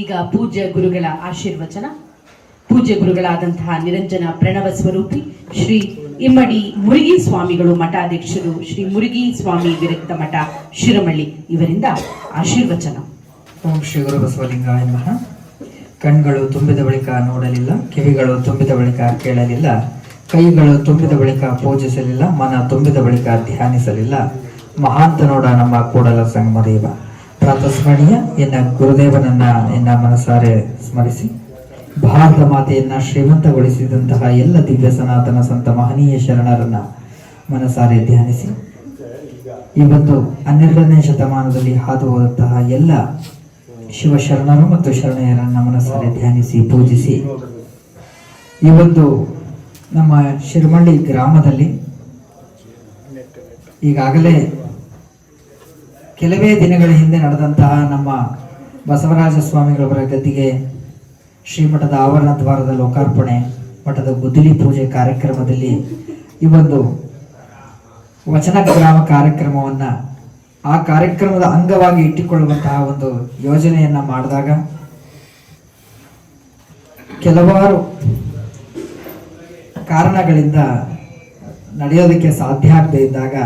ಈಗ ಪೂಜ್ಯ ಗುರುಗಳ ಆಶೀರ್ವಚನ. ಪೂಜ್ಯ ಗುರುಗಳಾದಂತಹ ನಿರಂಜನ ಪ್ರಣವ ಸ್ವರೂಪಿ ಶ್ರೀ ಇಮ್ಮಡಿ ಮುರುಗಿ ಸ್ವಾಮಿಗಳು ಮಠಾಧ್ಯಕ್ಷರು ಶ್ರೀ ಮುರುಗಿ ಸ್ವಾಮಿ ವಿರಕ್ತ ಮಠ ಶಿರಮಳ್ಳಿ ಇವರಿಂದ ಆಶೀರ್ವಚನ. ಓಂ ಶ್ರೀ ಗುರು ಬಸವಲಿಂಗಾಯ ನಮಃ. ಕಣ್ಗಳು ತುಂಬಿದ ಬಳಿಕ ನೋಡಲಿಲ್ಲ, ಕಿವಿಗಳು ತುಂಬಿದ ಬಳಿಕ ಕೇಳಲಿಲ್ಲ, ಕೈಗಳು ತುಂಬಿದ ಬಳಿಕ ಪೂಜಿಸಲಿಲ್ಲ, ಮನ ತುಂಬಿದ ಬಳಿಕ ಧ್ಯಾನಿಸಲಿಲ್ಲ. ಮಹಾಂತ ನೋಡ ನಮ್ಮ ಕೂಡಲ ಸಂಗಮದೇವ. ಪ್ರಾತಸ್ಮರಣೀಯ ಎನ್ನ ಗುರುದೇವನನ್ನ ಎನ್ನ ಮನಸಾರೆ ಸ್ಮರಿಸಿ. ಭಾರತ ಮಾತೆಯನ್ನ ಶ್ರೀಮಂತಗೊಳಿಸಿದಂತಹ ಎಲ್ಲ ದಿವ್ಯ ಸನಾತನ ಸಂತ ಮಹನೀಯ ಶರಣರನ್ನ ಮನಸಾರೆ ಧ್ಯಾನಿಸಿ. ಒಂದು ಹನ್ನೆರಡನೇ ಶತಮಾನದಲ್ಲಿ ಹಾದು ಹೋದಂತಹ ಎಲ್ಲ ಶಿವಶರಣರು ಮತ್ತು ಶರಣೆಯರನ್ನ ಮನಸಾರೆ ಧ್ಯಾನಿಸಿ, ಪೂಜಿಸಿ. ಈ ಒಂದು ನಮ್ಮ ಶಿರಮಳ್ಳಿ ಗ್ರಾಮದಲ್ಲಿ ಈಗಾಗಲೇ ಕೆಲವೇ ದಿನಗಳ ಹಿಂದೆ ನಡೆದಂತಹ ನಮ್ಮ ಬಸವರಾಜ ಸ್ವಾಮಿಗಳವರ ಗದ್ದಿಗೆ ಶ್ರೀಮಠದ ಆವರಣ ದ್ವಾರದ ಲೋಕಾರ್ಪಣೆ ಮಠದ ಗುದ್ದಲಿ ಪೂಜೆ ಕಾರ್ಯಕ್ರಮದಲ್ಲಿ ಈ ಒಂದು ವಚನ ಗ್ರಾಮ ಕಾರ್ಯಕ್ರಮವನ್ನ ಆ ಕಾರ್ಯಕ್ರಮದ ಅಂಗವಾಗಿ ಇಟ್ಟುಕೊಳ್ಳುವಂತಹ ಒಂದು ಯೋಜನೆಯನ್ನ ಮಾಡಿದಾಗ ಕೆಲವಾರು ಕಾರಣಗಳಿಂದ ನಡೆಯೋದಕ್ಕೆ ಸಾಧ್ಯ ಆಗದೆ ಇದ್ದಾಗ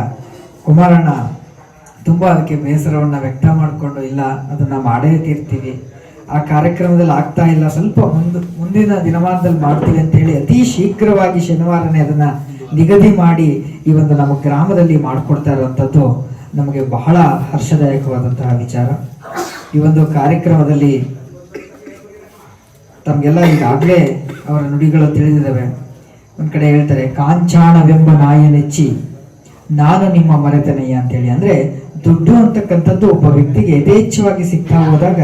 ಕುಮಾರಣ್ಣ ತುಂಬ ಅದಕ್ಕೆ ಬೇಸರವನ್ನ ವ್ಯಕ್ತ ಮಾಡಿಕೊಂಡು, ಇಲ್ಲ, ಅದನ್ನ ಮಾಡೇ ತೀರ್ತೀವಿ. ಆ ಕಾರ್ಯಕ್ರಮದಲ್ಲಿ ಆಗ್ತಾ ಇಲ್ಲ, ಸ್ವಲ್ಪ ಮುಂದೆ, ಮುಂದಿನ ದಿನಮಾನದಲ್ಲಿ ಮಾಡ್ತೀವಿ ಅಂತೇಳಿ ಅತಿ ಶೀಘ್ರವಾಗಿ ಶನಿವಾರನೇ ಅದನ್ನ ನಿಗದಿ ಮಾಡಿ ಈ ಒಂದು ನಮ್ಮ ಗ್ರಾಮದಲ್ಲಿ ಮಾಡಿಕೊಡ್ತಾ ಇರುವಂಥದ್ದು ನಮಗೆ ಬಹಳ ಹರ್ಷದಾಯಕವಾದಂತಹ ವಿಚಾರ. ಈ ಒಂದು ಕಾರ್ಯಕ್ರಮದಲ್ಲಿ ತಮಗೆಲ್ಲ ಈಗಾಗಲೇ ಅವರ ನುಡಿಗಳು ತಿಳಿದಿದ್ದಾವೆ. ಒಂದು ಕಡೆ ಹೇಳ್ತಾರೆ, ಕಾಂಚಾಣವೆಂಬ ನಾಯ ನೆಚ್ಚಿ ನಾನು ನಿಮ್ಮ ಮರೆತನೆಯ ಅಂತೇಳಿ. ಅಂದ್ರೆ ದುಡ್ಡು ಅಂತಕ್ಕಂಥದ್ದು ಒಬ್ಬ ವ್ಯಕ್ತಿಗೆ ಯಥೇಚ್ಛವಾಗಿ ಸಿಗ್ತಾ ಹೋದಾಗ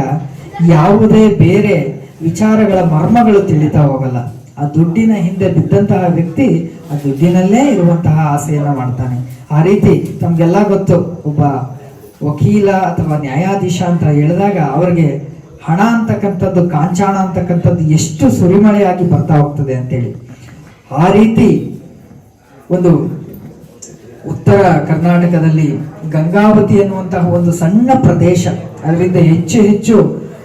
ಯಾವುದೇ ಬೇರೆ ವಿಚಾರಗಳ ಮರ್ಮಗಳು ತಿಳಿತಾ ಹೋಗಲ್ಲ. ಆ ದುಡ್ಡಿನ ಹಿಂದೆ ಬಿದ್ದಂತಹ ವ್ಯಕ್ತಿ ಆ ದುಡ್ಡಿನಲ್ಲೇ ಇರುವಂತಹ ಆಸೆಯನ್ನ ಮಾಡ್ತಾನೆ. ಆ ರೀತಿ ತಮ್ಗೆಲ್ಲ ಗೊತ್ತು, ಒಬ್ಬ ವಕೀಲ ಅಥವಾ ನ್ಯಾಯಾಧೀಶ ಅಂತ ಹೇಳಿದಾಗ ಅವರಿಗೆ ಹಣ ಅಂತಕ್ಕಂಥದ್ದು, ಕಾಂಚಾಣ ಅಂತಕ್ಕಂಥದ್ದು ಎಷ್ಟು ಸುರಿಮಳೆಯಾಗಿ ಬರ್ತಾ ಹೋಗ್ತದೆ ಅಂತೇಳಿ. ಆ ರೀತಿ ಒಂದು ಉತ್ತರ ಕರ್ನಾಟಕದಲ್ಲಿ ಗಂಗಾವತಿ ಎನ್ನುವಂತಹ ಒಂದು ಸಣ್ಣ ಪ್ರದೇಶ. ಅದರಿಂದ ಹೆಚ್ಚು ಹೆಚ್ಚು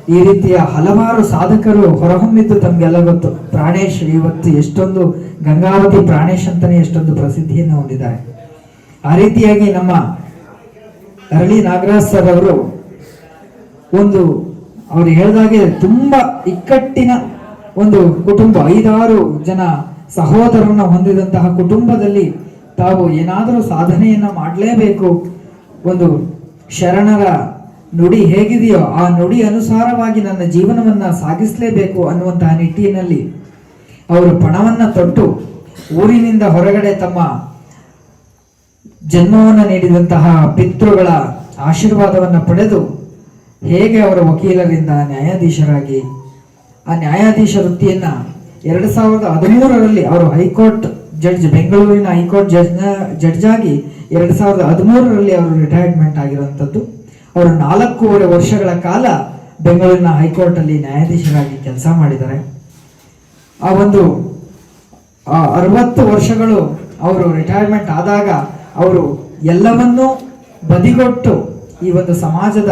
ಈ ರೀತಿಯ ಹಲವಾರು ಸಾಧಕರು ಹೊರಹೊಮ್ಮಿದ್ದು ತಮ್ಗೆಲ್ಲ ಗೊತ್ತು. ಪ್ರಾಣೇಶ್ ಇವತ್ತು ಎಷ್ಟೊಂದು ಗಂಗಾವತಿ ಪ್ರಾಣೇಶ್ ಅಂತಾನೆ ಎಷ್ಟೊಂದು ಪ್ರಸಿದ್ಧಿಯನ್ನು ಹೊಂದಿದ್ದಾರೆ. ಆ ರೀತಿಯಾಗಿ ನಮ್ಮ ಅರಳಿ ನಾಗರಾಜ್ ಸರ್ ಅವರು ಒಂದು ಅವ್ರು ಹೇಳಿದಾಗೆ ತುಂಬಾ ಇಕ್ಕಟ್ಟಿನ ಒಂದು ಕುಟುಂಬ. ಐದಾರು ಜನ ಸಹೋದರರನ್ನ ಹೊಂದಿದಂತಹ ಕುಟುಂಬದಲ್ಲಿ ತಾವು ಏನಾದರೂ ಸಾಧನೆಯನ್ನ ಮಾಡಲೇಬೇಕು. ಒಂದು ಶರಣರ ನುಡಿ ಹೇಗಿದೆಯೋ ಆ ನುಡಿ ಅನುಸಾರವಾಗಿ ನನ್ನ ಜೀವನವನ್ನ ಸಾಗಿಸಲೇಬೇಕು ಅನ್ನುವಂತಹ ನಿಟ್ಟಿನಲ್ಲಿ ಅವರು ಪಣವನ್ನು ತೊಟ್ಟು ಊರಿನಿಂದ ಹೊರಗಡೆ ತಮ್ಮ ಜನ್ಮವನ್ನು ನೀಡಿದಂತಹ ಪಿತೃಗಳ ಆಶೀರ್ವಾದವನ್ನ ಪಡೆದು ಹೇಗೆ ಅವರ ವಕೀಲರಿಂದ ನ್ಯಾಯಾಧೀಶರಾಗಿ ಆ ನ್ಯಾಯಾಧೀಶ ವೃತ್ತಿಯನ್ನು ಎರಡು ಸಾವಿರದ ಹದಿಮೂರರಲ್ಲಿ ಅವರು ಹೈಕೋರ್ಟ್ ಜಡ್ಜ್, ಬೆಂಗಳೂರಿನ ಹೈಕೋರ್ಟ್ ಜಡ್ಜ್ನ ಜಡ್ಜ್ ಆಗಿ ಎರಡು ಸಾವಿರದ ಹದಿಮೂರರಲ್ಲಿ ಅವರು ರಿಟೈರ್ಮೆಂಟ್ ಆಗಿರುವಂಥದ್ದು. ಅವರು ನಾಲ್ಕೂವರೆ ವರ್ಷಗಳ ಕಾಲ ಬೆಂಗಳೂರಿನ ಹೈಕೋರ್ಟ್ ಅಲ್ಲಿ ನ್ಯಾಯಾಧೀಶರಾಗಿ ಕೆಲಸ ಮಾಡಿದ್ದಾರೆ. ಆ ಒಂದು ಅರವತ್ತು ವರ್ಷಗಳು ಅವರು ರಿಟೈರ್ಮೆಂಟ್ ಆದಾಗ ಅವರು ಎಲ್ಲವನ್ನೂ ಬದಿಗೊಟ್ಟು ಈ ಒಂದು ಸಮಾಜದ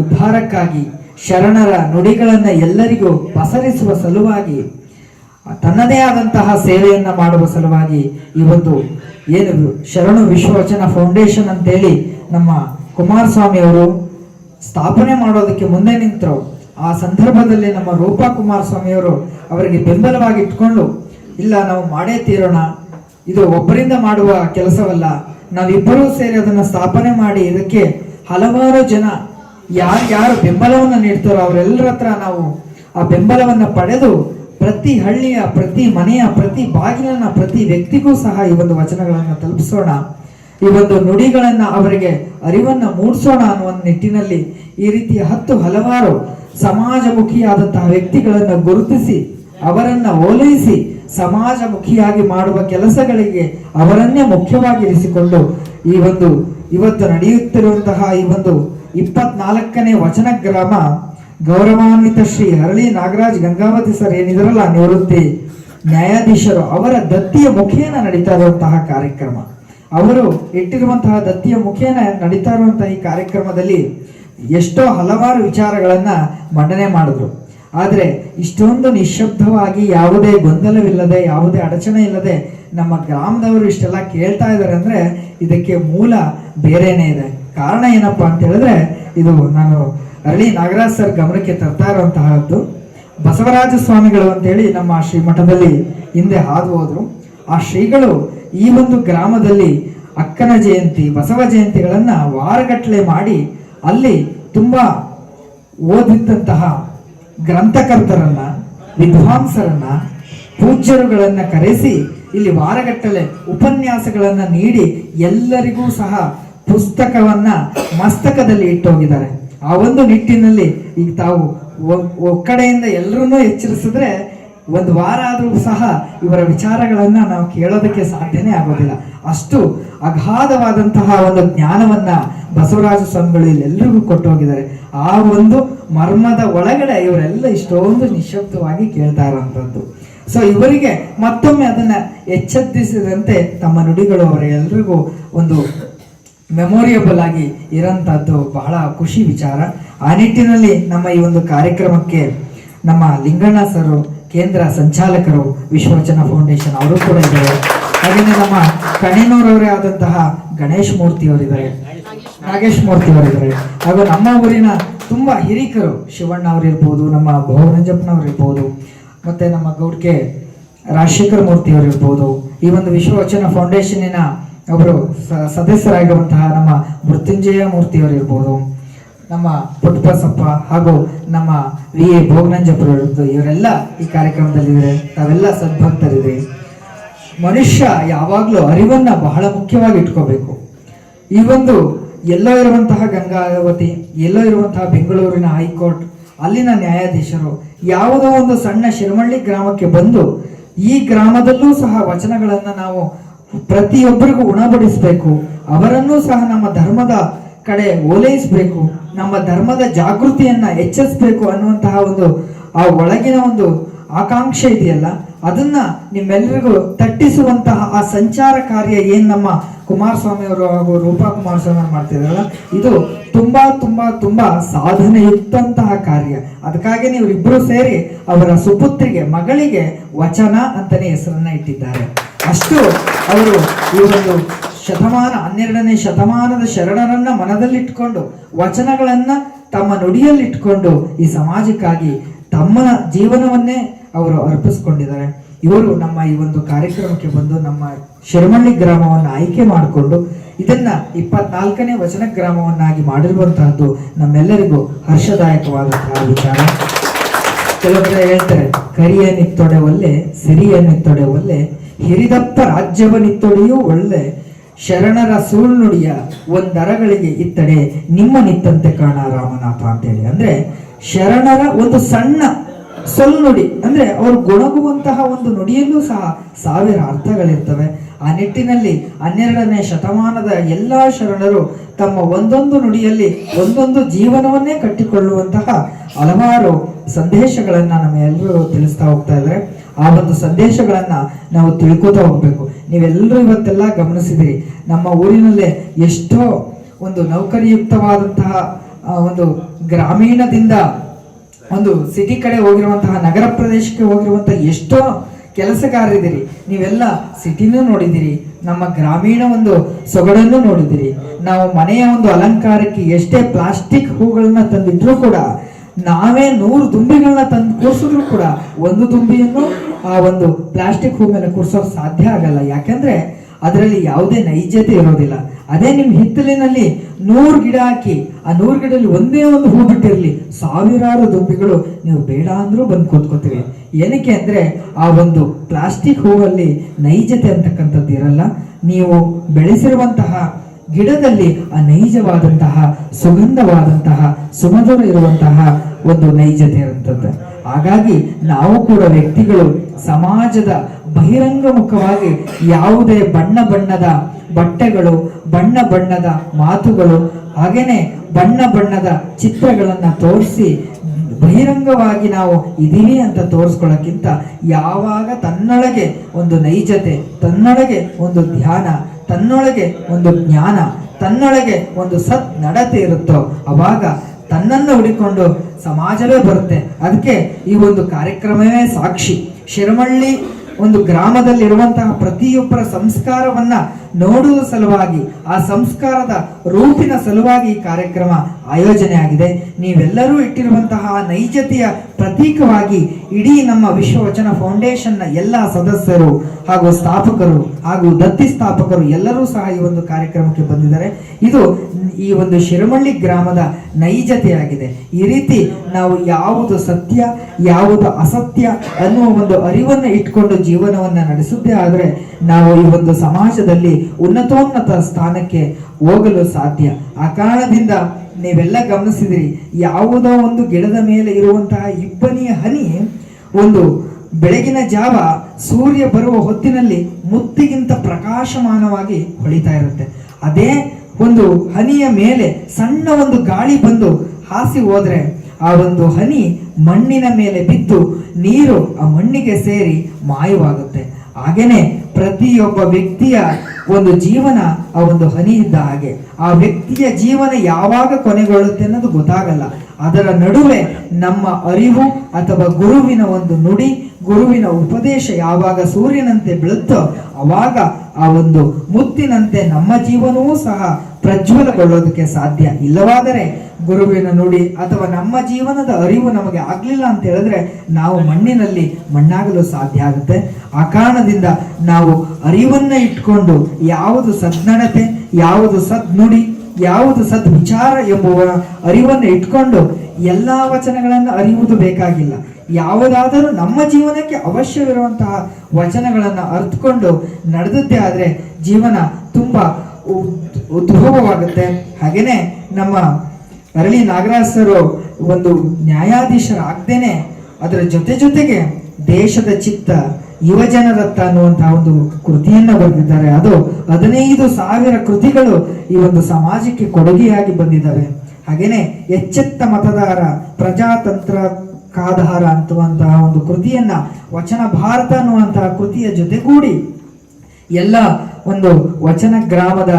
ಉದ್ಧಾರಕ್ಕಾಗಿ ಶರಣರ ನುಡಿಗಳನ್ನು ಎಲ್ಲರಿಗೂ ಪಸರಿಸುವ ಸಲುವಾಗಿ ತನ್ನದೇ ಆದಂತಹ ಸೇವೆಯನ್ನ ಮಾಡುವ ಸಲುವಾಗಿ ಈ ಒಂದು ಏನು ಶರಣು ವಿಶ್ವವಚನ ಫೌಂಡೇಶನ್ ಅಂತೇಳಿ ನಮ್ಮ ಕುಮಾರಸ್ವಾಮಿ ಅವರು ಸ್ಥಾಪನೆ ಮಾಡೋದಕ್ಕೆ ಮುಂದೆ ನಿಂತರು. ಆ ಸಂದರ್ಭದಲ್ಲಿ ನಮ್ಮ ರೂಪಾ ಕುಮಾರಸ್ವಾಮಿಯವರು ಅವರಿಗೆ ಬೆಂಬಲವಾಗಿ ಇಟ್ಕೊಂಡು, ಇಲ್ಲ, ನಾವು ಮಾಡೇ ತೀರೋಣ. ಇದು ಒಬ್ಬರಿಂದ ಮಾಡುವ ಕೆಲಸವಲ್ಲ. ನಾವಿಬ್ಬರೂ ಸೇರಿ ಅದನ್ನ ಸ್ಥಾಪನೆ ಮಾಡಿ ಇದಕ್ಕೆ ಹಲವಾರು ಜನ ಯಾರು ಯಾರು ಬೆಂಬಲವನ್ನು ನೀಡ್ತಾರೋ ಅವರೆಲ್ಲರ ಹತ್ರ ನಾವು ಆ ಬೆಂಬಲವನ್ನು ಪಡೆದು ಪ್ರತಿ ಹಳ್ಳಿಯ, ಪ್ರತಿ ಮನೆಯ, ಪ್ರತಿ ಬಾಗಿಲನ್ನ ಪ್ರತಿ ವ್ಯಕ್ತಿಗೂ ಸಹ ಈ ಒಂದು ವಚನಗಳನ್ನ ತಲುಪಿಸೋಣ. ಈ ಒಂದು ನುಡಿಗಳನ್ನ ಅವರಿಗೆ ಅರಿವನ್ನ ಮೂಡಿಸೋಣ ಅನ್ನುವ ನಿಟ್ಟಿನಲ್ಲಿ ಈ ರೀತಿಯ ಹತ್ತು ಹಲವಾರು ಸಮಾಜಮುಖಿಯಾದಂತಹ ವ್ಯಕ್ತಿಗಳನ್ನು ಗುರುತಿಸಿ, ಅವರನ್ನ ಓಲೈಸಿ, ಸಮಾಜಮುಖಿಯಾಗಿ ಮಾಡುವ ಕೆಲಸಗಳಿಗೆ ಅವರನ್ನೇ ಮುಖ್ಯವಾಗಿರಿಸಿಕೊಂಡು ಈ ಒಂದು ಇವತ್ತು ನಡೆಯುತ್ತಿರುವಂತಹ ಈ ಒಂದು ಇಪ್ಪತ್ನಾಲ್ಕನೇ ವಚನ ಗ್ರಾಮ ಗೌರವಾನ್ವಿತ ಶ್ರೀ ಹರಳಿ ನಾಗರಾಜ್ ಗಂಗಾವತಿ ಸರ್ ಏನಿದ್ರಲ್ಲ, ನಿವೃತ್ತಿ ನ್ಯಾಯಾಧೀಶರು ಅವರ ದತ್ತಿಯ ಮುಖೇನ ನಡೀತಾ ಇರುವಂತಹ ಕಾರ್ಯಕ್ರಮ. ಅವರು ಇಟ್ಟಿರುವಂತಹ ದತ್ತಿಯ ಮುಖೇನ ನಡೀತಾ ಇರುವಂತಹ ಈ ಕಾರ್ಯಕ್ರಮದಲ್ಲಿ ಎಷ್ಟೋ ಹಲವಾರು ವಿಚಾರಗಳನ್ನ ಮಂಡನೆ ಮಾಡಿದ್ರು. ಆದರೆ ಇಷ್ಟೊಂದು ನಿಶಬ್ದವಾಗಿ ಯಾವುದೇ ಗೊಂದಲವಿಲ್ಲದೆ, ಯಾವುದೇ ಅಡಚಣೆ ಇಲ್ಲದೆ ನಮ್ಮ ಗ್ರಾಮದವರು ಇಷ್ಟೆಲ್ಲ ಕೇಳ್ತಾ ಇದ್ದಾರೆ ಅಂದ್ರೆ ಇದಕ್ಕೆ ಮೂಲ ಬೇರೆನೇ ಇದೆ. ಕಾರಣ ಏನಪ್ಪಾ ಅಂತ ಹೇಳಿದ್ರೆ, ಇದು ನಾನು ಅರಳಿ ನಾಗರಾಜ್ ಸರ್ ಗಮನಕ್ಕೆ ತರ್ತಾ ಇರುವಂತಹದ್ದು ಬಸವರಾಜ ಸ್ವಾಮಿಗಳು ಅಂತೇಳಿ ನಮ್ಮ ಶ್ರೀಮಠದಲ್ಲಿ ಹಿಂದೆ ಹಾದು ಹೋದ್ರು. ಆ ಶ್ರೀಗಳು ಈ ಒಂದು ಗ್ರಾಮದಲ್ಲಿ ಅಕ್ಕನ ಜಯಂತಿ, ಬಸವ ಜಯಂತಿಗಳನ್ನ ವಾರಗಟ್ಟಲೆ ಮಾಡಿ ಅಲ್ಲಿ ತುಂಬಾ ಓದಿದ್ದಂತಹ ಗ್ರಂಥಕರ್ತರನ್ನ, ವಿದ್ವಾಂಸರನ್ನ, ಪೂಜ್ಯರುಗಳನ್ನ ಕರೆಸಿ ಇಲ್ಲಿ ವಾರಗಟ್ಟಲೆ ಉಪನ್ಯಾಸಗಳನ್ನು ನೀಡಿ ಎಲ್ಲರಿಗೂ ಸಹ ಪುಸ್ತಕವನ್ನ ಮಸ್ತಕದಲ್ಲಿ ಇಟ್ಟೋಗಿದ್ದಾರೆ. ಆ ಒಂದು ನಿಟ್ಟಿನಲ್ಲಿ ಈಗ ತಾವು ಒಕ್ಕಡೆಯಿಂದ ಎಲ್ಲರನ್ನೂ ಎಚ್ಚರಿಸಿದ್ರೆ ಒಂದು ವಾರ ಆದರೂ ಸಹ ಇವರ ವಿಚಾರಗಳನ್ನು ನಾವು ಕೇಳೋದಕ್ಕೆ ಸಾಧ್ಯನೇ ಆಗೋದಿಲ್ಲ. ಅಷ್ಟು ಅಗಾಧವಾದಂತಹ ಒಂದು ಜ್ಞಾನವನ್ನ ಬಸವರಾಜ ಸ್ವಾಮಿಗಳು ಇಲ್ಲೆಲ್ಲರಿಗೂ ಕೊಟ್ಟು ಹೋಗಿದ್ದಾರೆ ಆ ಒಂದು ಮರ್ಮದ ಒಳಗಡೆ ಇವರೆಲ್ಲ ಇಷ್ಟೊಂದು ನಿಶಬ್ದವಾಗಿ ಕೇಳ್ತಾ ಇರುವಂತದ್ದು ಸೊ ಇವರಿಗೆ ಮತ್ತೊಮ್ಮೆ ಅದನ್ನ ಎಚ್ಚೆತ್ತಿಸಿದಂತೆ ತಮ್ಮ ನುಡಿಗಳು ಅವರೆಲ್ಲರಿಗೂ ಒಂದು ಮೆಮೊರಿಯಬಲ್ ಆಗಿ ಇರೋಂಥದ್ದು ಬಹಳ ಖುಷಿ ವಿಚಾರ. ಆ ನಿಟ್ಟಿನಲ್ಲಿ ನಮ್ಮ ಈ ಒಂದು ಕಾರ್ಯಕ್ರಮಕ್ಕೆ ನಮ್ಮ ಲಿಂಗಣ್ಣ ಸರ್, ಕೇಂದ್ರ ಸಂಚಾಲಕರು ವಿಶ್ವಚನ ಫೌಂಡೇಶನ್ ಅವರು ಕೂಡ ಇದ್ದಾರೆ. ಹಾಗೆಯೇ ನಮ್ಮ ಕಣಿನೂರವರೇ ಆದಂತಹ ಗಣೇಶ್ ಮೂರ್ತಿ ಅವರಿದ್ದಾರೆ. ನಾಗೇಶ್ ಮೂರ್ತಿ ಅವರಿದ್ದಾರೆ. ಹಾಗೂ ನಮ್ಮ ಊರಿನ ತುಂಬ ಹಿರಿಕರು ಶಿವಣ್ಣ ಅವರಿರ್ಬೋದು, ನಮ್ಮ ಭವರಂಜಪ್ಪನವರಿರ್ಬೋದು ಮತ್ತೆ ನಮ್ಮ ಗೌಡ್ಕೆ ರಾಜಶೇಖರ್ ಮೂರ್ತಿ ಅವರಿರ್ಬೋದು, ಈ ಒಂದು ವಿಶ್ವವಚನ ಫೌಂಡೇಶನ್ನಿನ ಸ- ಸದಸ್ಯರಾಗಿರುವಂತಹ ನಮ್ಮ ಮೃತ್ಯುಂಜಯ ಮೂರ್ತಿಯವರಿರ್ಬೋದು, ನಮ್ಮ ಪುಟ್ಟಬಸಪ್ಪ ಹಾಗೂ ನಮ್ಮ ವಿ ಎ ಭೋಗನಂಜಪ್ಪರು ಇವರೆಲ್ಲ ಈ ಕಾರ್ಯಕ್ರಮದಲ್ಲಿದ್ದಾರೆ. ತಾವೆಲ್ಲ ಸದ್ಭಕ್ತರಿದೆ ಮನುಷ್ಯ ಯಾವಾಗಲೂ ಅರಿವನ್ನ ಬಹಳ ಮುಖ್ಯವಾಗಿ ಇಟ್ಕೋಬೇಕು. ಈ ಒಂದು ಎಲ್ಲೋ ಇರುವಂತಹ ಗಂಗಾವತಿ, ಎಲ್ಲೋ ಇರುವಂತಹ ಬೆಂಗಳೂರಿನ ಹೈಕೋರ್ಟ್, ಅಲ್ಲಿನ ನ್ಯಾಯಾಧೀಶರು ಯಾವುದೋ ಒಂದು ಸಣ್ಣ ಶಿರಮಳ್ಳಿ ಗ್ರಾಮಕ್ಕೆ ಬಂದು ಈ ಗ್ರಾಮದಲ್ಲೂ ಸಹ ವಚನಗಳನ್ನ ನಾವು ಪ್ರತಿಯೊಬ್ಬರಿಗೂ ಉಣಬಡಿಸಬೇಕು. ಅವರನ್ನೂ ಸಹ ನಮ್ಮ ಧರ್ಮದ ಕಡೆ ಓಲೈಸಬೇಕು. ನಮ್ಮ ಧರ್ಮದ ಜಾಗೃತಿಯನ್ನ ಹೆಚ್ಚಿಸಬೇಕು ಅನ್ನುವಂತಹ ಒಂದು, ಆ ಒಳಗಿನ ಒಂದು ಆಕಾಂಕ್ಷೆ ಇದೆಯಲ್ಲ, ಅದನ್ನ ನಿಮ್ಮೆಲ್ಲರಿಗೂ ತಟ್ಟಿಸುವಂತಹ ಆ ಸಂಚಾರ ಕಾರ್ಯ ಏನ್ ನಮ್ಮ ಕುಮಾರಸ್ವಾಮಿ ಅವರು ಹಾಗೂ ರೂಪಾ ಕುಮಾರಸ್ವಾಮಿ ಅವರು ಮಾಡ್ತಿದಾರಲ್ಲ, ಇದು ತುಂಬಾ ತುಂಬಾ ತುಂಬಾ ಸಾಧನೆಯುಕ್ತಂತಹ ಕಾರ್ಯ. ಅದಕ್ಕಾಗಿ ನೀವು ಇಬ್ರು ಸೇರಿ ಅವರ ಸುಪುತ್ರಿಗೆ, ಮಗಳಿಗೆ ವಚನ ಅಂತಾನೆ ಹೆಸರನ್ನ ಇಟ್ಟಿದ್ದಾರೆ. ಅಷ್ಟು ಅವರು ಈ ಒಂದು ಶತಮಾನ, ಹನ್ನೆರಡನೇ ಶತಮಾನದ ಶರಣರನ್ನ ಮನದಲ್ಲಿಟ್ಕೊಂಡು, ವಚನಗಳನ್ನ ತಮ್ಮ ನುಡಿಯಲ್ಲಿಟ್ಕೊಂಡು ಈ ಸಮಾಜಕ್ಕಾಗಿ ತಮ್ಮ ಜೀವನವನ್ನೇ ಅವರು ಅರ್ಪಿಸ್ಕೊಂಡಿದ್ದಾರೆ. ಇವರು ನಮ್ಮ ಈ ಒಂದು ಕಾರ್ಯಕ್ರಮಕ್ಕೆ ಬಂದು ನಮ್ಮ ಶಿರಮಳ್ಳಿ ಗ್ರಾಮವನ್ನು ಆಯ್ಕೆ ಮಾಡಿಕೊಂಡು, ಇದನ್ನ ಇಪ್ಪತ್ನಾಲ್ಕನೇ ವಚನ ಗ್ರಾಮವನ್ನಾಗಿ ಮಾಡಿರುವಂತಹದ್ದು ನಮ್ಮೆಲ್ಲರಿಗೂ ಹರ್ಷದಾಯಕವಾದಂತಹ ವಿಚಾರ ಕೆಲವೊಬ್ಬರು ಹೇಳ್ತಾರೆ, ಕರಿಯ ನಿತ್ತೊಡೆ ಒಲ್ಲೆ ಸಿರಿಯ ಹಿರಿದಪ್ಪ ರಾಜ್ಯವನಿತ್ತೊಡೆಯೂ ಒಳ್ಳೆ ಶರಣರ ಸುಳ್ನುಡಿಯ ಒಂದರಗಳಿಗೆ ಇತ್ತಡೆ ನಿಮ್ಮ ನಿತ್ತಂತೆ ಕಾಣ ರಾಮನಾಥ ಅಂತೇಳಿ. ಅಂದ್ರೆ ಶರಣರ ಒಂದು ಸಣ್ಣ ಸೊಲ್ನುಡಿ ಅಂದ್ರೆ ಅವರು ಗೊಣಗುವಂತಹ ಒಂದು ನುಡಿಯಲ್ಲೂ ಸಹ ಸಾವಿರ ಅರ್ಥಗಳಿರ್ತವೆ. ಆ ನಿಟ್ಟಿನಲ್ಲಿ ಹನ್ನೆರಡನೇ ಶತಮಾನದ ಎಲ್ಲಾ ಶರಣರು ತಮ್ಮ ಒಂದೊಂದು ನುಡಿಯಲ್ಲಿ ಒಂದೊಂದು ಜೀವನವನ್ನೇ ಕಟ್ಟಿಕೊಳ್ಳುವಂತಹ ಹಲವಾರು ಸಂದೇಶಗಳನ್ನ ನಮ್ಮೆಲ್ಲರೂ ತಿಳಿಸ್ತಾ ಹೋಗ್ತಾ ಇದ್ದಾರೆ. ಆ ಒಂದು ಸಂದೇಶಗಳನ್ನ ನಾವು ತಿಳ್ಕೊತಾ ಹೋಗ್ಬೇಕು. ನೀವೆಲ್ಲರೂ ಇವತ್ತೆಲ್ಲ ಗಮನಿಸಿದಿರಿ. ನಮ್ಮ ಊರಿನಲ್ಲೇ ಎಷ್ಟೋ ಒಂದು ನೌಕರಿಯುಕ್ತವಾದಂತಹ ಒಂದು ಗ್ರಾಮೀಣದಿಂದ ಒಂದು ಸಿಟಿ ಕಡೆ ಹೋಗಿರುವಂತಹ, ನಗರ ಪ್ರದೇಶಕ್ಕೆ ಹೋಗಿರುವಂತಹ ಎಷ್ಟೋ ಕೆಲಸಗಾರರಿದ್ದೀರಿ. ನೀವೆಲ್ಲ ಸಿಟಿನೂ ನೋಡಿದಿರಿ ನಮ್ಮ ಗ್ರಾಮೀಣ ಒಂದು ಸೊಗಡನ್ನು ನೋಡಿದಿರಿ ನಾವು ಮನೆಯ ಒಂದು ಅಲಂಕಾರಕ್ಕೆ ಎಷ್ಟೇ ಪ್ಲಾಸ್ಟಿಕ್ ಹೂಗಳನ್ನ ತಂದಿದ್ರು ಕೂಡ ನಾವೇ ನೂರು ದುಂಬಿಗಳನ್ನ ತಂದು ಕೂರ್ಸಿದ್ರು ಕೂಡ ಒಂದು ದುಂಬಿಯನ್ನು ಆ ಒಂದು ಪ್ಲಾಸ್ಟಿಕ್ ಹೂ ಮೇಲೆ ಕೂರ್ಸೋಕ್ ಸಾಧ್ಯ ಆಗಲ್ಲ. ಯಾಕಂದ್ರೆ ಅದರಲ್ಲಿ ಯಾವುದೇ ನೈಜತೆ ಇರೋದಿಲ್ಲ. ಅದೇ ನಿಮ್ ಹಿತ್ತಲಿನಲ್ಲಿ ನೂರು ಗಿಡ ಹಾಕಿ, ಆ ನೂರು ಗಿಡದಲ್ಲಿ ಒಂದೇ ಒಂದು ಹೂ ಬಿಟ್ಟಿರ್ಲಿ, ಸಾವಿರಾರು ದುಂಬಿಗಳು ನೀವು ಬೇಡ ಅಂದ್ರೂ ಬಂದು ಕೂತ್ಕೋತೀವಿ. ಏನಕ್ಕೆ ಅಂದ್ರೆ ಆ ಒಂದು ಪ್ಲಾಸ್ಟಿಕ್ ಹೂವಲ್ಲಿ ನೈಜತೆ ಅಂತಕ್ಕಂಥದ್ದು ಇರಲ್ಲ. ನೀವು ಬೆಳೆಸಿರುವಂತಹ ಗಿಡದಲ್ಲಿ ಆ ನೈಜವಾದಂತಹ ಸುಗಂಧವಾದಂತಹ, ಸುಮಧುರ ಇರುವಂತಹ ಒಂದು ನೈಜತೆ ಇರುತ್ತದೆ. ಹಾಗಾಗಿ ನಾವು ಕೂಡ ವ್ಯಕ್ತಿಗಳು ಸಮಾಜದ ಬಹಿರಂಗ ಮುಖವಾಗಿ ಯಾವುದೇ ಬಣ್ಣ ಬಣ್ಣದ ಬಟ್ಟೆಗಳು, ಬಣ್ಣ ಬಣ್ಣದ ಮಾತುಗಳು, ಹಾಗೇನೆ ಬಣ್ಣ ಬಣ್ಣದ ಚಿತ್ರಗಳನ್ನು ತೋರಿಸಿ ಬಹಿರಂಗವಾಗಿ ನಾವು ಇದೀವಿ ಅಂತ ತೋರಿಸ್ಕೊಳ್ಳೋಕ್ಕಿಂತ ಯಾವಾಗ ತನ್ನೊಳಗೆ ಒಂದು ನೈಜತೆ, ತನ್ನೊಳಗೆ ಒಂದು ಧ್ಯಾನ ತನ್ನೊಳಗೆ ಒಂದು ಜ್ಞಾನ, ತನ್ನೊಳಗೆ ಒಂದು ಸತ್ ನಡತೆ ಇರುತ್ತೋ, ಅವಾಗ ತನ್ನನ್ನು ಹುಡಿಕೊಂಡು ಸಮಾಜವೇ ಬರುತ್ತೆ. ಅದಕ್ಕೆ ಈ ಒಂದು ಕಾರ್ಯಕ್ರಮವೇ ಸಾಕ್ಷಿ. ಶಿರಮಳ್ಳಿ ಒಂದು ಗ್ರಾಮದಲ್ಲಿರುವಂತಹ ಪ್ರತಿಯೊಬ್ಬರ ಸಂಸ್ಕಾರವನ್ನ ನೋಡುವ ಸಲುವಾಗಿ, ಆ ಸಂಸ್ಕಾರದ ರೂಪಿನ ಸಲುವಾಗಿ ಈ ಕಾರ್ಯಕ್ರಮ ಆಯೋಜನೆ ಆಗಿದೆ ನೀವೆಲ್ಲರೂ ಇಟ್ಟಿರುವಂತಹ ನೈಜತೆಯ ಪ್ರತೀಕವಾಗಿ ಇಡೀ ನಮ್ಮ ವಿಶ್ವವಚನ ಫೌಂಡೇಶನ್ನ ಎಲ್ಲ ಸದಸ್ಯರು ಹಾಗೂ ಸ್ಥಾಪಕರು ಹಾಗೂ ದತ್ತಿ ಸ್ಥಾಪಕರು ಎಲ್ಲರೂ ಸಹ ಈ ಒಂದು ಕಾರ್ಯಕ್ರಮಕ್ಕೆ ಬಂದಿದ್ದಾರೆ. ಇದು ಈ ಒಂದು ಶಿರಮಳ್ಳಿ ಗ್ರಾಮದ ನೈಜತೆಯಾಗಿದೆ. ಈ ರೀತಿ ನಾವು ಯಾವುದು ಸತ್ಯ, ಯಾವುದು ಅಸತ್ಯ ಅನ್ನುವ ಒಂದು ಅರಿವನ್ನು ಇಟ್ಕೊಂಡು ಜೀವನವನ್ನ ನಡೆಸುತ್ತೆ ಆದರೆ ನಾವು ಈ ಒಂದು ಸಮಾಜದಲ್ಲಿ ಉನ್ನತೋನ್ನತ ಸ್ಥಾನಕ್ಕೆ ಹೋಗಲು ಸಾಧ್ಯ. ಆ ಕಾರಣದಿಂದ ನೀವೆಲ್ಲ ಗಮನಿಸಿದಿರಿ, ಯಾವುದೋ ಒಂದು ಗಿಡದ ಮೇಲೆ ಇರುವಂತಹ ಇಬ್ಬನಿಯ ಹನಿ, ಒಂದು ಬೆಳಗಿನ ಜಾವ ಸೂರ್ಯ ಬರುವ ಹೊತ್ತಿನಲ್ಲಿ ಮುತ್ತಿಗಿಂತ ಪ್ರಕಾಶಮಾನವಾಗಿ ಹೊಳಿತಾ ಇರುತ್ತೆ. ಅದೇ ಒಂದು ಹನಿಯ ಮೇಲೆ ಸಣ್ಣ ಒಂದು ಗಾಳಿ ಬಂದು ಹಾಸಿ ಹೋದ್ರೆ ಆ ಒಂದು ಹನಿ ಮಣ್ಣಿನ ಮೇಲೆ ಬಿದ್ದು ನೀರು ಆ ಮಣ್ಣಿಗೆ ಸೇರಿ ಮಾಯವಾಗುತ್ತೆ. ಹಾಗೇನೆ ಪ್ರತಿಯೊಬ್ಬ ವ್ಯಕ್ತಿಯ ಒಂದು ಜೀವನ ಆ ಒಂದು ಹನಿ ಇದ್ದ ಹಾಗೆ. ಆ ವ್ಯಕ್ತಿಯ ಜೀವನ ಯಾವಾಗ ಕೊನೆಗೊಳ್ಳುತ್ತೆ ಅನ್ನೋದು ಗೊತ್ತಾಗಲ್ಲ. ಅದರ ನಡುವೆ ನಮ್ಮ ಅರಿವು ಅಥವಾ ಗುರುವಿನ ಒಂದು ನುಡಿ, ಗುರುವಿನ ಉಪದೇಶ ಯಾವಾಗ ಸೂರ್ಯನಂತೆ ಬೀಳುತ್ತೋ ಅವಾಗ ಆ ಒಂದು ಮುತ್ತಿನಂತೆ ನಮ್ಮ ಜೀವನವೂ ಸಹ ಪ್ರಜ್ವಲಗೊಳ್ಳೋದಕ್ಕೆ ಸಾಧ್ಯ ಇಲ್ಲವಾದರೆ ಗುರುವಿನ ನುಡಿ ಅಥವಾ ನಮ್ಮ ಜೀವನದ ಅರಿವು ನಮಗೆ ಆಗ್ಲಿಲ್ಲ ಅಂತ ಹೇಳಿದ್ರೆ ನಾವು ಮಣ್ಣಿನಲ್ಲಿ ಮಣ್ಣಾಗಲು ಸಾಧ್ಯ ಆಗುತ್ತೆ. ಆ ಕಾರಣದಿಂದ ನಾವು ಅರಿವನ್ನ ಇಟ್ಕೊಂಡು ಯಾವುದು ಸದ್ನಡತೆ ಯಾವುದು ಸದ್ನುಡಿ, ಯಾವುದು ಸದ್ ವಿಚಾರ ಎಂಬುವ ಅರಿವನ್ನು ಇಟ್ಕೊಂಡು ಎಲ್ಲಾ ವಚನಗಳನ್ನು ಅರಿಯುವುದು ಬೇಕಾಗಿಲ್ಲ. ಯಾವುದಾದರೂ ನಮ್ಮ ಜೀವನಕ್ಕೆ ಅವಶ್ಯವಿರುವಂತಹ ವಚನಗಳನ್ನು ಅರ್ಥಕೊಂಡು ನಡೆದದ್ದೇ ಆದ್ರೆ ಜೀವನ ತುಂಬಾ ಉದ್- ಉದ್ಭವವಾಗುತ್ತೆ. ಹಾಗೇನೆ ನಮ್ಮ ಅರಳಿ ನಾಗರಾಜರು ಒಂದು ನ್ಯಾಯಾಧೀಶರಾಗ್ದೇನೆ ಅದರ ಜೊತೆ ಜೊತೆಗೆ ದೇಶದ ಚಿತ್ತ, ಯುವಜನರತ್ತ ಅನ್ನುವಂತಹ ಒಂದು ಕೃತಿಯನ್ನ ಬರೆದಿದ್ದಾರೆ. ಅದು ಹದಿನೈದು ಸಾವಿರ ಕೃತಿಗಳು ಈ ಒಂದು ಸಮಾಜಕ್ಕೆ ಕೊಡುಗೆಯಾಗಿ ಬಂದಿದ್ದಾವೆ. ಹಾಗೇನೆ ಎಚ್ಚೆತ್ತ ಮತದಾರ, ಪ್ರಜಾತಂತ್ರ ಕಾಧಾರ ಅಂತುವಂತಹ ಒಂದು ಕೃತಿಯನ್ನ, ವಚನ ಭಾರತ ಅನ್ನುವಂತಹ ಕೃತಿಯ ಜೊತೆಗೂಡಿ ಎಲ್ಲ ಒಂದು ವಚನ ಗ್ರಾಮದ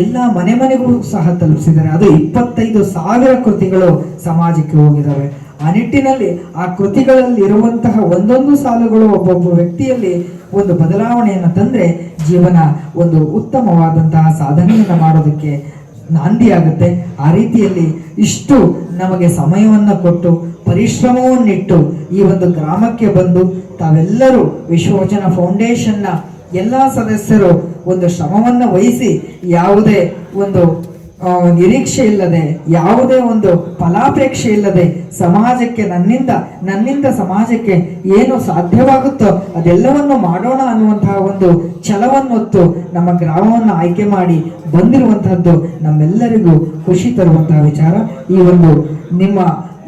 ಎಲ್ಲ ಮನೆ ಮನೆಗೂ ಸಹ ತಲುಪಿಸಿದ್ದಾರೆ. ಅದು ಇಪ್ಪತ್ತೈದು ಸಾವಿರ ಕೃತಿಗಳು ಸಮಾಜಕ್ಕೆ ಹೋಗಿದ್ದಾವೆ ಆ ನಿಟ್ಟಿನಲ್ಲಿ, ಆ ಕೃತಿಗಳಲ್ಲಿ ಇರುವಂತಹ ಒಂದೊಂದು ಸಾಲುಗಳು ಒಬ್ಬೊಬ್ಬ ವ್ಯಕ್ತಿಯಲ್ಲಿ ಒಂದು ಬದಲಾವಣೆಯನ್ನು ತಂದ್ರೆ ಜೀವನ ಒಂದು ಉತ್ತಮವಾದಂತಹ ಸಾಧನೆಯನ್ನ ಮಾಡೋದಕ್ಕೆ ನಾಂದಿಯಾಗುತ್ತೆ. ಆ ರೀತಿಯಲ್ಲಿ ಇಷ್ಟು ನಮಗೆ ಸಮಯವನ್ನ ಕೊಟ್ಟು ಪರಿಶ್ರಮವನ್ನಿಟ್ಟು ಈ ಒಂದು ಗ್ರಾಮಕ್ಕೆ ಬಂದು ತಾವೆಲ್ಲರೂ ವಿಶ್ವವಚನ ಫೌಂಡೇಶನ್ನ ಎಲ್ಲ ಸದಸ್ಯರು ಒಂದು ಶ್ರಮವನ್ನ ವಹಿಸಿ ಯಾವುದೇ ಒಂದು ನಿರೀಕ್ಷೆ ಇಲ್ಲದೆ, ಯಾವುದೇ ಒಂದು ಫಲಾಪೇಕ್ಷೆ ಇಲ್ಲದೆ ಸಮಾಜಕ್ಕೆ ನನ್ನಿಂದ ನನ್ನಿಂದ ಸಮಾಜಕ್ಕೆ ಏನು ಸಾಧ್ಯವಾಗುತ್ತೋ ಅದೆಲ್ಲವನ್ನು ಮಾಡೋಣ ಅನ್ನುವಂತಹ ಒಂದು ಛಲವನ್ನೊತ್ತು ನಮ್ಮ ಗ್ರಾಮವನ್ನು ಆಯ್ಕೆ ಮಾಡಿ ಬಂದಿರುವಂತಹದ್ದು ನಮ್ಮೆಲ್ಲರಿಗೂ ಖುಷಿ ತರುವಂತಹ ವಿಚಾರ. ಈ ಒಂದು ನಿಮ್ಮ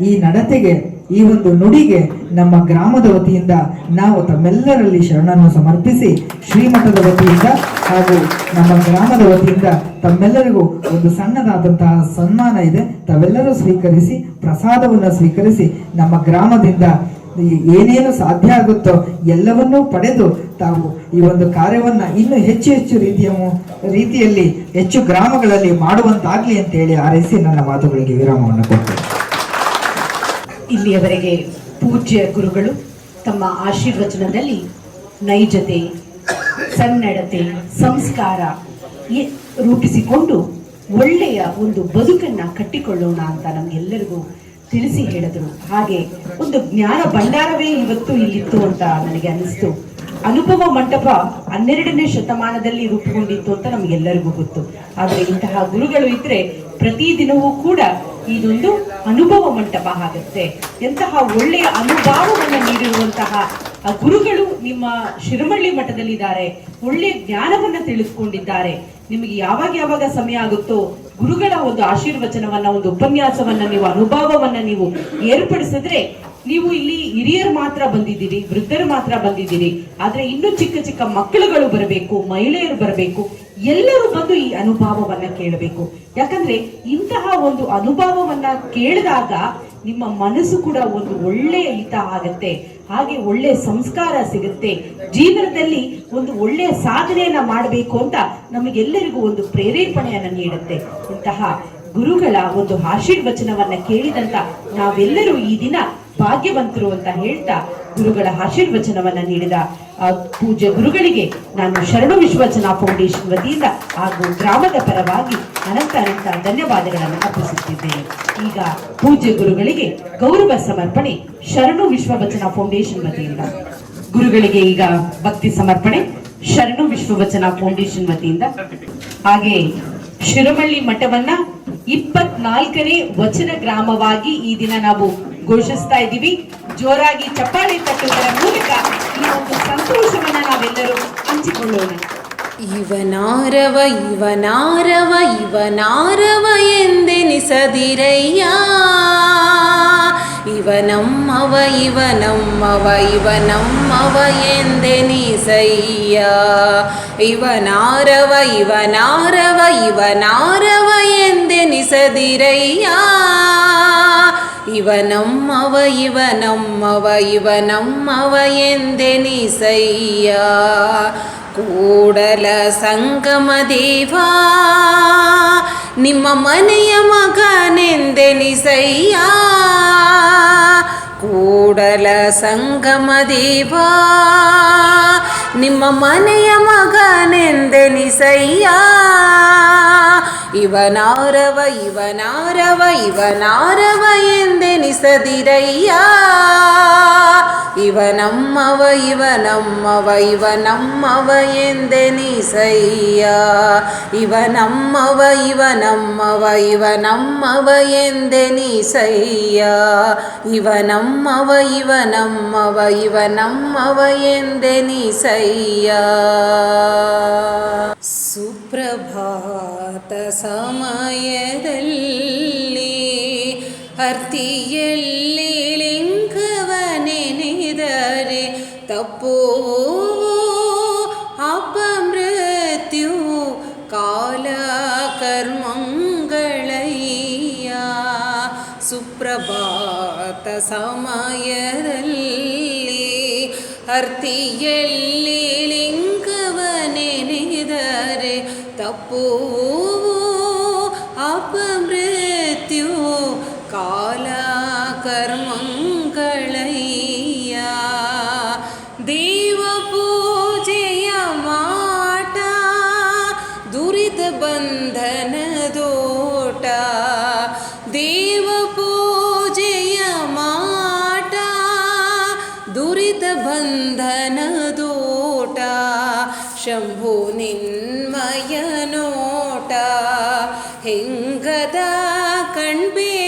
ಈ ನಡತೆಗೆ, ಈ ಒಂದು ನುಡಿಗೆ ನಮ್ಮ ಗ್ರಾಮದ ವತಿಯಿಂದ ನಾವು ತಮ್ಮೆಲ್ಲರಲ್ಲಿ ಶರಣನ್ನು ಸಮರ್ಪಿಸಿ, ಶ್ರೀಮಠದ ವತಿಯಿಂದ ಹಾಗೂ ನಮ್ಮ ಗ್ರಾಮದ ವತಿಯಿಂದ ತಮ್ಮೆಲ್ಲರಿಗೂ ಒಂದು ಸಣ್ಣದಾದಂತಹ ಸನ್ಮಾನ ಇದೆ. ತಾವೆಲ್ಲರೂ ಸ್ವೀಕರಿಸಿ, ಪ್ರಸಾದವನ್ನು ಸ್ವೀಕರಿಸಿ, ನಮ್ಮ ಗ್ರಾಮದಿಂದ ಏನೇನು ಸಾಧ್ಯ ಆಗುತ್ತೋ ಎಲ್ಲವನ್ನೂ ಪಡೆದು ತಾವು ಈ ಒಂದು ಕಾರ್ಯವನ್ನು ಇನ್ನೂ ಹೆಚ್ಚು ಹೆಚ್ಚು ರೀತಿಯ ರೀತಿಯಲ್ಲಿ ಹೆಚ್ಚು ಗ್ರಾಮಗಳಲ್ಲಿ ಮಾಡುವಂತಾಗಲಿ ಅಂತ ಹೇಳಿ ಹಾರೈಸಿ ನನ್ನ ಮಾತುಗಳಿಗೆ ವಿರಾಮವನ್ನು ಕೊಡ್ತೇನೆ. ಇಲ್ಲಿಯವರೆಗೆ ಪೂಜ್ಯ ಗುರುಗಳು ತಮ್ಮ ಆಶೀರ್ವಚನದಲ್ಲಿ ನೈಜತೆ, ಸನ್ನಡತೆ, ಸಂಸ್ಕಾರ ರೂಪಿಸಿಕೊಂಡು ಒಳ್ಳೆಯ ಒಂದು ಬದುಕನ್ನ ಕಟ್ಟಿಕೊಳ್ಳೋಣ ಅಂತ ನಮ್ಗೆಲ್ಲರಿಗೂ ತಿಳಿಸಿ ಹೇಳಿದ್ರು. ಹಾಗೆ ಒಂದು ಜ್ಞಾನ ಭಂಡಾರವೇ ಇವತ್ತು ಇಲ್ಲಿತ್ತು ಅಂತ ನನಗೆ ಅನಿಸ್ತು ಅನುಭವ ಮಂಟಪ ಹನ್ನೆರಡನೇ ಶತಮಾನದಲ್ಲಿ ರೂಪುಗೊಂಡಿತ್ತು ಅಂತ ನಮ್ಗೆಲ್ಲರಿಗೂ ಗೊತ್ತು. ಆದ್ರೆ ಇಂತಹ ಗುರುಗಳು ಇದ್ರೆ ಪ್ರತಿದಿನವೂ ಕೂಡ ಇದೊಂದು ಅನುಭವ ಮಂಟಪ ಆಗುತ್ತೆ. ಎಂತಹ ಒಳ್ಳೆಯ ಅನುಭವವನ್ನು ನೀಡಿರುವಂತಹ ಗುರುಗಳು ನಿಮ್ಮ ಶಿರಮಳ್ಳಿ ಮಠದಲ್ಲಿದ್ದಾರೆ. ಒಳ್ಳೆಯ ಜ್ಞಾನವನ್ನ ತಿಳಿಸ್ಕೊಂಡಿದ್ದಾರೆ. ನಿಮಗೆ ಯಾವಾಗ ಯಾವಾಗ ಸಮಯ ಆಗುತ್ತೋ, ಗುರುಗಳ ಒಂದು ಆಶೀರ್ವಚನವನ್ನ, ಒಂದು ಉಪನ್ಯಾಸವನ್ನ, ನೀವು ಅನುಭವವನ್ನ ನೀವು ಏರ್ಪಡಿಸಿದ್ರೆ, ನೀವು ಇಲ್ಲಿ ಹಿರಿಯರು ಮಾತ್ರ ಬಂದಿದ್ದೀರಿ, ವೃದ್ಧರು ಮಾತ್ರ ಬಂದಿದ್ದೀರಿ. ಆದ್ರೆ ಇನ್ನೂ ಚಿಕ್ಕ ಚಿಕ್ಕ ಮಕ್ಕಳುಗಳು ಬರಬೇಕು, ಮಹಿಳೆಯರು ಬರಬೇಕು. ಎಲ್ಲರೂ ಬಂದು ಈ ಅನುಭವವನ್ನ ಕೇಳಬೇಕು. ಯಾಕಂದ್ರೆ ಇಂತಹ ಒಂದು ಅನುಭವವನ್ನ ಕೇಳಿದಾಗ ನಿಮ್ಮ ಮನಸ್ಸು ಕೂಡ ಒಂದು ಒಳ್ಳೆಯ ಹಿತ ಆಗತ್ತೆ. ಹಾಗೆ ಒಳ್ಳೆ ಸಂಸ್ಕಾರ ಸಿಗುತ್ತೆ. ಜೀವನದಲ್ಲಿ ಒಂದು ಒಳ್ಳೆಯ ಸಾಧನೆಯನ್ನ ಮಾಡಬೇಕು ಅಂತ ನಮಗೆಲ್ಲರಿಗೂ ಒಂದು ಪ್ರೇರೇಪಣೆಯನ್ನ ನೀಡುತ್ತೆ. ಇಂತಹ ಗುರುಗಳ ಒಂದು ಆಶೀರ್ವಚನವನ್ನ ಕೇಳಿದಂತ ನಾವೆಲ್ಲರೂ ಈ ದಿನ ಭಾಗ್ಯವಂತರು ಅಂತ ಹೇಳ್ತಾ ಗುರುಗಳ ಆಶೀರ್ವಚನವನ್ನ ನೀಡಿದ ಪೂಜ್ಯ ಗುರುಗಳಿಗೆ ನಾನು ಶರಣು ವಿಶ್ವಚನ ಫೌಂಡೇಶನ್ ವತಿಯಿಂದ ಹಾಗೂ ಗ್ರಾಮದ ಪರವಾಗಿ ಅನಂತ ಅನಂತ ಧನ್ಯವಾದಗಳನ್ನು ಅರ್ಪಿಸುತ್ತಿದ್ದೇನೆ. ಈಗ ಪೂಜ್ಯ ಗುರುಗಳಿಗೆ ಗೌರವ ಸಮರ್ಪಣೆ, ಶರಣು ವಿಶ್ವವಚನ ಫೌಂಡೇಶನ್ ವತಿಯಿಂದ. ಗುರುಗಳಿಗೆ ಈಗ ಭಕ್ತಿ ಸಮರ್ಪಣೆ, ಶರಣು ವಿಶ್ವವಚನ ಫೌಂಡೇಶನ್ ವತಿಯಿಂದ. ಹಾಗೆ ಶಿರಮಳ್ಳಿ ಮಠವನ್ನ ಇಪ್ಪತ್ನಾಲ್ಕನೇ ವಚನ ಗ್ರಾಮವಾಗಿ ಈ ದಿನ ನಾವು ಘೋಷಿಸ್ತಾ ಇದ್ದೀವಿ. ಜೋರಾಗಿ ಚಪ್ಪಾಳೆ ತಟ್ಟುವುದರ ಮೂಲಕ ಈ ಒಂದು ಸಂತೋಷವನ್ನ ನಾವೆಲ್ಲರೂ ಹಂಚಿಕೊಳ್ಳೋಣ. ಇವನಾರವ ಇವನಾರವ ಇವನಾರವ ಎಂದೆನಿಸದಿರಯ್ಯ. ಇವನಮ್ಮವ ಇವನಮ್ಮವ ಇವನಮ್ಮವ ಎಂದೆನಿಸಯ್ಯ. ಇವನಾರವ ಇವನಾರವ ಇವನಾರವ ಎಂದೆನಿಸದಿರಯ್ಯ. ಇವನಮ್ಮವ ಇವನಮ್ಮವ ಇವನಮ್ಮವ ಎಂದೆನಿಸಯ್ಯ ಕೂಡಲ ಸಂಗಮ ದೇವಾ ನಿಮ್ಮ ಮನೆಯ ಮಗನೆಂದೆನಿಸಯ್ಯ ಕೂಡಲ ಸಂಗಮ ದೇವಾ ನಿಮ್ಮ ಮನೆಯ ಮಗನೆಂದೆನಿಸಯ್ಯ ಇವನಾರವ ಇವನಾರವ ಇವನಾರವ ಎಂದೆನಿಸದಿರಯ್ಯ ಇವನಮ್ಮವ ಇವನಮ್ಮವ ಇವನಮ್ಮವ ಎಂದೆನಿಸಯ್ಯ ಇವನಮ್ಮವ ಇವನಮ್ಮವ ಇವನಮ್ಮವ ಎಂದೆನಿಸಯ್ಯ ಇವನಮ್ಮವ ಇವನಮ್ಮವ ಇವನಮ್ಮವ ಎಂದೆನಿಸಯ್ಯ ಸುಪ್ರಭಾತ ಸಮಯದಲ್ಲಿ ಹರ್ತಿಯಲ್ಲಿ ಲಿಂಗವನೆನೆದರೆ ತಪ್ಪೋ ಅಪಮೃತ್ಯು ಕಾಲ ಕರ್ಮಂಗಳಯ್ಯ ಸುಪ್ರಭಾತ ಸಮಯದಲ್ಲಿ ಹರ್ತಿಯಲ್ಲಿ ಲಿಂಗವನೆನೆದರೆ ತಪ್ಪೋ ಅಪಮೃತ್ಯು ಕಾಲ be